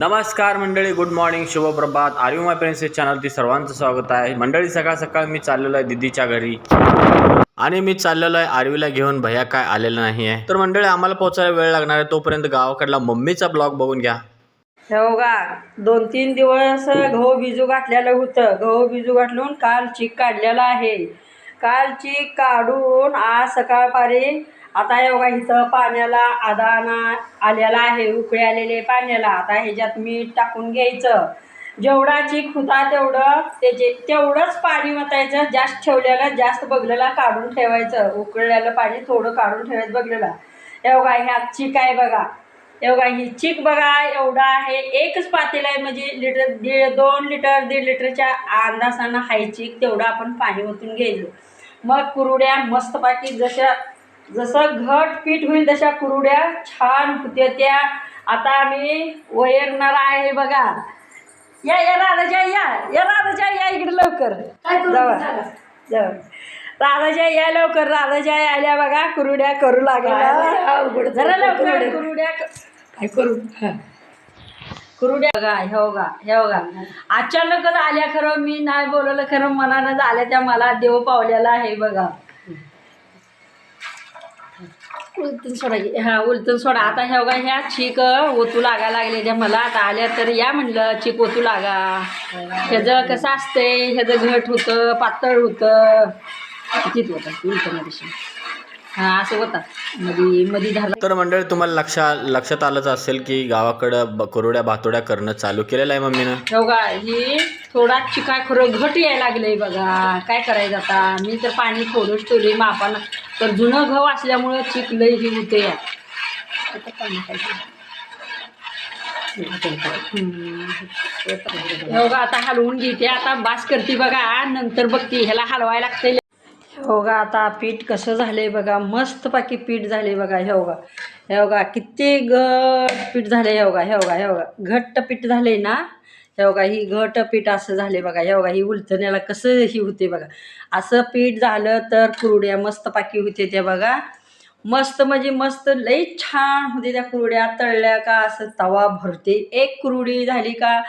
नमस्कार मंडळी good morning शुभप्रभात. आर्यू माय प्रिन्सेस चॅनलची सर्वांचं स्वागत आहे. मंडळी सकाळ सकाळ मी चाललेलो आहे दिदीच्या घरी. आणि मी चाललेलो आहे आर्वीला घेऊन. भैया काय आलेला नाही आहे तर मंडळी आम्हाला पोहोचायला वेळ लागणार आहे. तोपर्यंत गावाकडला मम्मीचा ब्लॉग बघून घ्या. हो का दोन तीन दिवस गहू बिजू घातलेलं होतं. गहू बिजू घातलून काल चीक काढलेला आहे. काल चीक काढून आज सकाळपारी आता हे बघा इथं पाण्याला आदाना आलेला आहे उकळे आलेले पाण्याला. आता ह्याच्यात मीठ टाकून घ्यायचं. जेवढा चीक तेवढं त्याचे तेवढंच पाणी वतायचं जास्त ठेवलेलं जास्त बघलेला काढून ठेवायचं. उकळलेलं पाणी थोडं काढून ठेवायचं बघलेला एवढा ह्यात चीक आहे बघा. एवढा ही चीक बघा एवढा आहे. एकच पातेल आहे म्हणजे लिटर दीड दोन लिटर दीड लिटरच्या अंदाजानं हाय चीक तेवढं आपण पाणी ओतून घ्यायचं. मग कुरुड्या मस्तपैकी जशा जसं घट पीठ होईल तशा कुरुड्या छान होत्या त्या. आता आम्ही वैरणार आहे बघा. या या राधाच्या या या राधाच्या या इकडे लवकर. जावा. जावा. राधाच्या या लवकर. राधाच्या आल्या बघा कुरुड्या करू लागल्या. जरा लवकर कुरुड्या. काय करू? कुरुड्या बघा हे बघा हे बघा. अचानकच आल्या खरं मी नाही बोलवलं खरं मनानं आल्या त्या मला देव पावलेला आहे बघा. उलटून सोडा हा उलटून सोडा. आता हे बघा ह्या चीक ओतू लागा लागले. त्या मला आता आल्या तर या म्हणलं चीक ओतू लागा. ह्याचं कसं असतंय? ह्याचं घट होतं पातळ होतं. किती होतं? उलटं मध्ये हा असं होतं. मधी मधी झालं. तर मंडळी तुम्हाला लक्षा लक्षात आलंच असेल की गावाकडं ब- कुरड्या भातोड्या करणं चालू केलेलं आहे मम्मीनं. बघा ही थोडा चिकाय खरं घट यायला लागलंय बघा. काय करायचं आता? मी तर पाणी थोडंच ठेवले मापानं. तर जुनं गहू असल्यामुळं चिक लई ही होते या. हे बघा आता हलवून घेते आता बास करते बघा नंतर बघते ह्याला हलवायला लागते हो का आता पीठ कसं झालंय बघा मस्तपैकी पीठ झाले बघा हे बघा. हे बघा किती घट पीठ झाले हे बघा हे बघा हे बघा. घट्ट पीठ झाले ना? हे बघा ही घट पीठ असं झाले बघा. हे बघा ही उलथण्याला कसं ही होते बघा. असं पीठ झालं तर कुरड्या मस्त पाकी होते त्या बघा. मस्त म्हणजे मस्त लई छान होते त्या कुरड्या. तळल्या का असं तवा भरते. एक कुरडी झाली का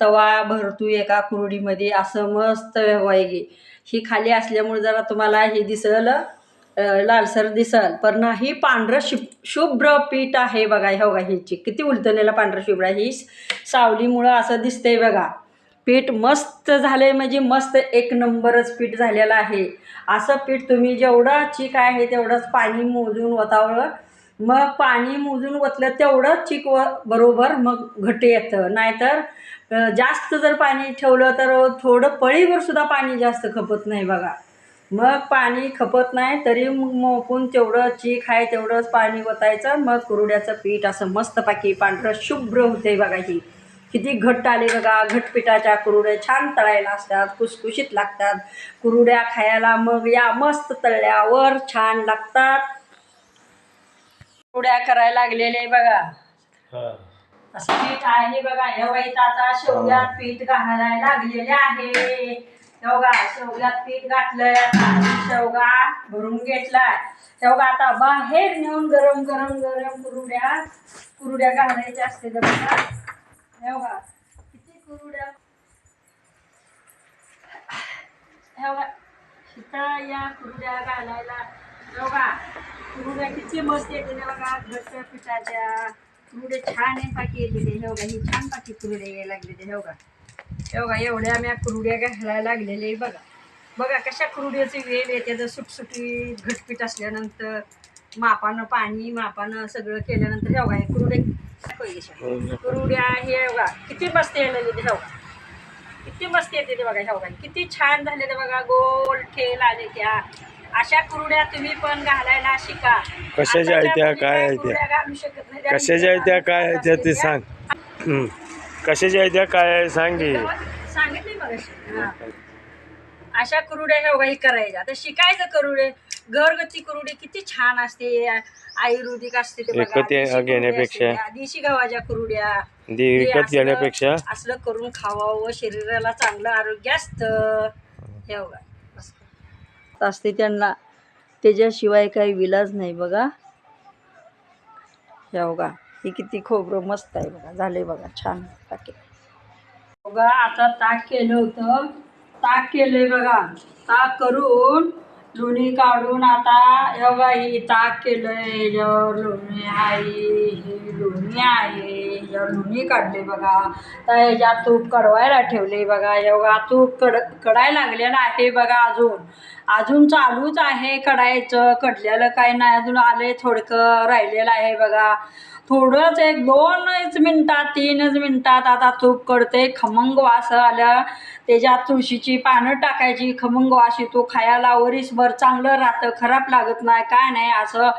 तवा भरतो एका कुरडीमध्ये. असं मस्त व्हायगे ही खाली असल्यामुळे जरा तुम्हाला हे दिसलं. लालसर दिसल पण ही पांढरं शुभ शुभ्र पीठ आहे बघा हो बघा ह्याची किती उलटलेलं पांढरं शुभ्र आहे. ही सावलीमुळं असं दिसतंय बघा. पीठ मस्त झाले म्हणजे मस्त एक नंबरच पीठ झालेलं आहे. असं पीठ तुम्ही जेवढं चीक आहे तेवढंच पाणी मोजून वतावं मग पाणी मोजून ओतलं तेवढं चीक व बरोबर मग घट येतं. नाहीतर जास्त जर पाणी ठेवलं तर थोडं पळीवर सुद्धा पाणी जास्त खपत नाही बघा. मग पाणी खपत नाही तरी मग मोपून तेवढं चीक आहे तेवढंच पाणी ओतायचं. मग कुरुड्याचं पीठ असं मस्तपैकी पांढरं शुभ्र होते बघा ही. किती घट्ट आले बघा घटपिठाच्या कुरुड्या छान तळायला असतात कुसकुशीत लागतात. कुरुड्या खायला मग या मस्त तळल्यावर छान लागतात. कुरुड्या करायला लागलेले बघा. असं पीठ आहे बघा इथं आता शेवग्यात पीठ घालायला लागलेले आहे. शेवगा शेवग्यात पीठ घातलंय शेवगा भरून घेतलाय. शेवगा आता बाहेर नेऊन गरम गरम गरम कुरुड्या कुरुड्या घालायच्या असते तर बघा. शेवगा किती कुरुड्या? या कुरुड्या घालायला. हे कुरुड्या किती मस्त येते बघा. घट्ट पिठाच्या. कुरुडे छान आहे पाकी येते हे बघा ही छान पाकी कुरुडे यायला लागले ते हे बघा हे बघा एवढ्या आम्ही कुरुड्या घालायला लागलेले बघा. बघा कशा कुरुड्याचे वेल येते तर सुटसुटी घटपीठ असल्यानंतर मापानं पाणी मापानं सगळं केल्यानंतर हे बघा हे. कुरुडे कुरुड्या हे बघा किती मस्त यायला लागले ते हे बघा. किती मस्त येते ते बघा हे बघा. किती छान झाले ते बघा गोल ठेल आले त्या. अशा कुरुड्या तुम्ही पण घालायला शिका. कशाच्या त्या? काय घालू शकत नाही. त्या? कशाच्या आहे त्या? काय ते सांग. कशाच्या आहे त्या? काय आहे? सांग की. सांगितले मग अशा कुरुड्या हे बघा हे करायच्या. आता शिकायचं कुरुडे. घरगुती कुरुडे किती छान असते. आयुर्वेदिक असते ते बघा. विकत देशी कुरुड्या घेण्यापेक्षा. असते. त्या. देशी गव्हाच्या कुरुड्या. दी हे विकत असलं- घेण्यापेक्षा. असलं करून खावावं. शरीराला चांगलं आरोग्य असतं. हे बघा मस्त. असते त्यांना. त्याच्याशिवाय काही विलाज नाही बघा. हे बघा ही किती खोबरं मस्त आहे बघा झाले बघा छान टाके बघा आता ताक केलं होतं. ताक केले बघा. ताक करून लोणी काढून आता हे बघा ही ताक केलंय. ह्याच्यावर लोणी आहे हे लोणी आहे. ह्याच्यावर लोणी काढले बघा. तर ह्याच्यात तूप कडवायला ठेवले बघा. हे बघा तूप कड कडायला लागलेलं आहे बघा अजून. अजून चालूच आहे कढायचं कडलेलं काय नाही अजून आले थोडकं राहिलेलं आहे बघा. थोडंच एक दोनच मिनटात तीनच मिनटात आता तूप कडते खमंग वास आल्या त्याच्यात तुळशीची पानं टाकायची खमंग वास येतो खायला वरीसभर चांगलं राहतं खराब लागत नाही काय नाही असं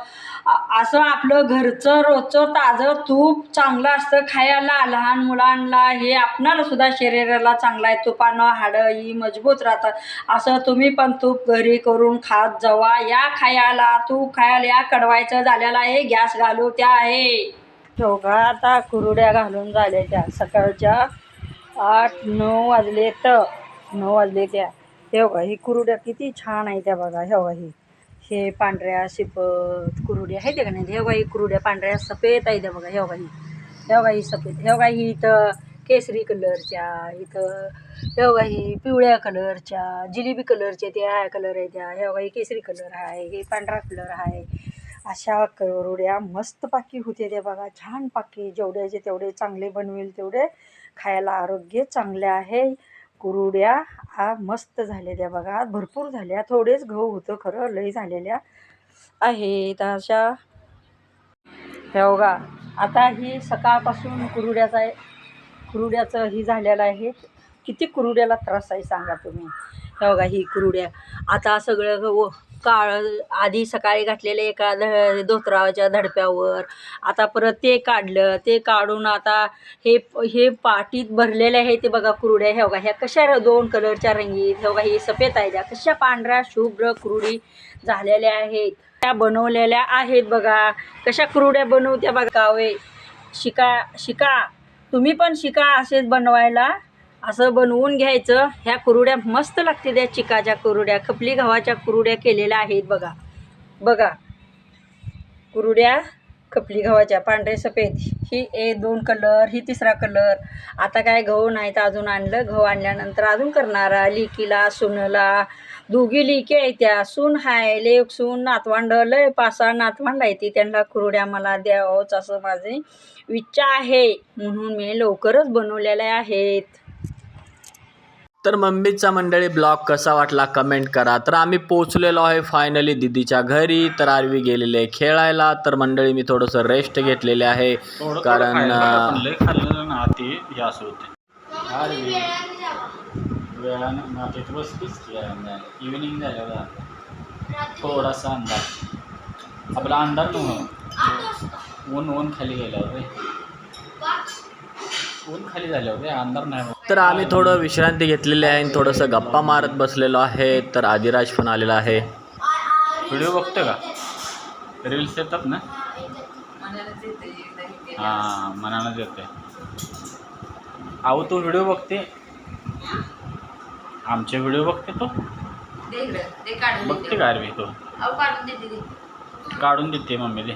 असं आपलं घरचं रोजचं ताजं तूप चांगलं असतं. खायला लहान मुलांना हे आपणाला सुद्धा शरीराला चांगलं आहे. तुपानं हाडं ही मजबूत राहतात असं तुम्ही पण तूप घरी करून खात जावा. या खायला तूप खायला या कडवायचं झालेला आहे. गॅस घालू त्या आहे. का आता कुरुड्या घालून झाल्या त्या सकाळच्या आठ नऊ वाजले तर नऊ वाजले त्या हे बघा ही कुरुड्या किती छान आहे त्या बघा. हे बघा ही. हे पांढऱ्या शिपत कुरुड्या आहेत का नाही? हे गाई ही कुरुड्या पांढऱ्या सफेद आहे त्या बघा ह्या गाई ही गाई सफेद. ह्या गाई ही इथं केसरी कलरच्या इथं ह्या गाई ही पिवळ्या कलरच्या जिलेबी कलरच्या त्या कलर आहे त्या. ह्या गाई ही केसरी कलर आहे हे पांढरा कलर आहे. अशा करोड्या मस्त पाकी होते ते बघा. छान पाकी. जेवढ्याचे तेवढे चांगले बनवेल तेवढे खायला आरोग्य चांगले आहे. कुरुड्या हा मस्त झालेल्या बघा. भरपूर झाल्या. थोडेच गहू होतं खरं. लई झालेल्या आहेत अशा. हे बघा. आता ही सकाळपासून कुरुड्याचा आहे. कुरुड्याचं ही झालेलं आहे. किती कुरुड्याला त्रास आहे सांगा तुम्ही. हे बघा ही कुरुड्या. आता सगळं गहू काळ आधी सकाळी घातलेले एका ध धोत्राच्या धडप्यावर. आता परत ते काढलं. ते काढून आता हे हे पाटीत भरलेले आहे ते बघा कुरुड्या. हे बघा ह्या कशा दोन कलरच्या रंगीत. हे बघा हे सफेद आहे त्या. कशा पांढऱ्या शुभ्र कुरुडी झालेल्या आहेत. त्या बनवलेल्या आहेत बघा. कशा कुरुड्या बनवत्या बघा. कावे शिका शिका. तुम्ही पण शिका असेच बनवायला. असं बनवून घ्यायचं. ह्या कुरुड्या मस्त लागते त्या चिकाच्या कुरुड्या. खपली गव्हाच्या कुरुड्या केलेल्या आहेत बघा. बघा. कुरुड्या खपली गव्हाच्या पांढरे सफेद. ही ए दोन कलर ही तिसरा कलर. आता काय गहू नाही तर अजून आणलं. गहू आणल्यानंतर अजून करणारा लिकीला सुनला. दोघी लिकी आहे त्या. सून हाय लेख सून नातवांड. लय पासा नातवांड आहे ती. त्यांना कुरुड्या मला द्यावंच असं माझे इच्छा आहे. म्हणून मी लवकरच बनवलेल्या आहेत. तर मम्मीचा मंडळी ब्लॉग कसा वाटला कमेंट करा. तर आम्ही पोचलेलो आहे फायनली दिदीच्या घरी. तर आरवी गेलेले आहे खेळायला. तर मंडळी मी थोडंसं रेस्ट घेतलेले आहे. कारण हे इव्हिनिंग थोडासा अंदाज आपला अंधार ऊन ऊन खाली गेल्यावर रे. ऊन खाली झाल्यावर रे अंधार नाही होत. तर आम्ही थोडं विश्रांती घेतलेली आहे आणि थोडंसं गप्पा मारत बसलेलो आहे तर आदिराज पण आलेला आहे. व्हिडिओ बघतो का? रील्स येतात ना? हां मनानच येते. अहो तू व्हिडिओ बघते? आमचे व्हिडिओ बघते तो? बघते का अरवी तो? काढून देते मम्मीले.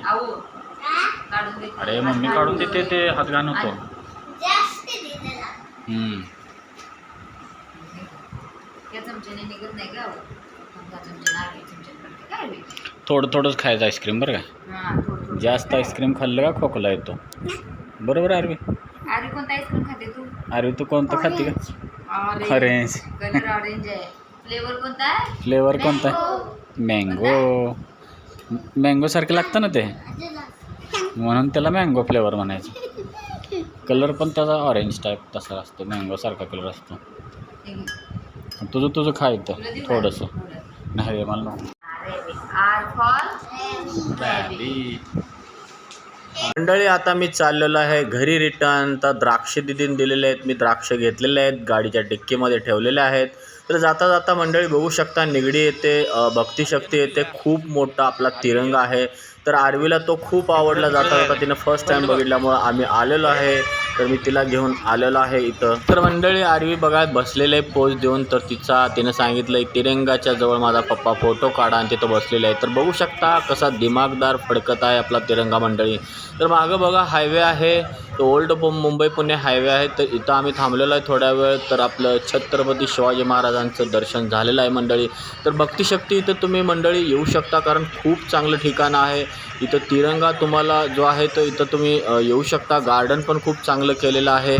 अरे मम्मी काढून देते ते हात घाण होतो. थोडं थोडंच खायचं आईस्क्रीम बरं का? जास्त आईस्क्रीम खाल्लं का खोकला येतो? बरोबर अरवी अरे कोणता आईस्क्रीम खाते तू? अरवी तू कोणतं खाते का? ऑरेंज कलर ऑरेंज आहे. फ्लेवर कोणता? आहे फ्लेवर कोणता? मँगो मँगो सारखं लागतं ना ते? म्हणून त्याला मँगो फ्लेवर म्हणायचं. कलर पण त्याचा ऑरेंज टाईप तसा असतो मँगोसारखा कलर असतो. तुझं तुझं खा इथं थोडंसं. नाही रे मला मंडळी आता मी चाललेलो आहे घरी रिटर्न तर द्राक्ष दिदीन दिलेले आहेत. मी द्राक्ष घेतलेले आहेत. गाडीच्या डिक्कीमध्ये ठेवलेले आहेत. तर जाता जाता मंडळी बघू शकता निगडी येते भक्तिशक्ती येते. खूप मोठा आपला तिरंगा आहे. तर आरवीला तो खूप आवडला जाता होता. तिने फर्स्ट टाईम बघितल्यामुळं आम्ही आलेलो आहे. तर मी तिला घेऊन आलेलो आहे इथं. तर मंडळी आरवी बघा बसलेले पोज देऊन तर तिचा तिनं सांगितलं तिरंगाच्या जवळ माझा पप्पा फोटो काढा आणि तिथं बसलेला आहे तर बघू शकता कसा दिमागदार फडकत आहे आपला तिरंगा मंडळी. तर मागं बघा हायवे आहे. तो ओल्ड मुंबई पुणे हायवे आहे. तर इथं आम्ही थांबलेलो आहे थोड्या वेळ. तर आपलं छत्रपती शिवाजी महाराजांचं दर्शन झालेलं आहे मंडळी. तर भक्तिशक्ती इथं तुम्ही मंडळी येऊ शकता कारण खूप चांगलं ठिकाण आहे. इथं तिरंगा तुम्हाला जो आहे तो इथं तुम्ही येऊ शकता. गार्डन पण खूप चांगलं केलेलं आहे.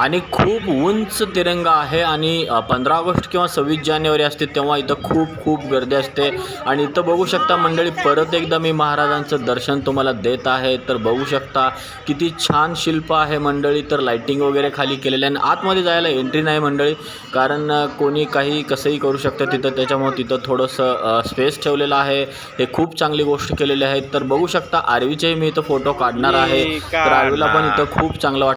आणि खूप उंच तिरंगा आहे आणि पंधरा ऑगस्ट किंवा सव्वीस जानेवारी असते तेव्हा इथं खूप खूप गर्दी असते. आणि इथं बघू शकता मंडळी परत एकदा मी महाराजांचं दर्शन तुम्हाला देत आहे. तर बघू शकता किती छान शिल्प आहे मंडळी. तर लाईटिंग वगैरे खाली केलेलं आहे. आणि आतमध्ये जायला एंट्री नाही मंडळी. कारण कोणी काही कसंही करू शकतं तिथं. त्याच्यामुळे तिथं थोडंसं स्पेस ठेवलेलं आहे. हे खूप चांगली गोष्ट केलेली आहे. तर बघू शकता आरवीचेही मी इथं फोटो काढणार आहे. तर आरवीला पण इथं खूप चांगलं वाटतं.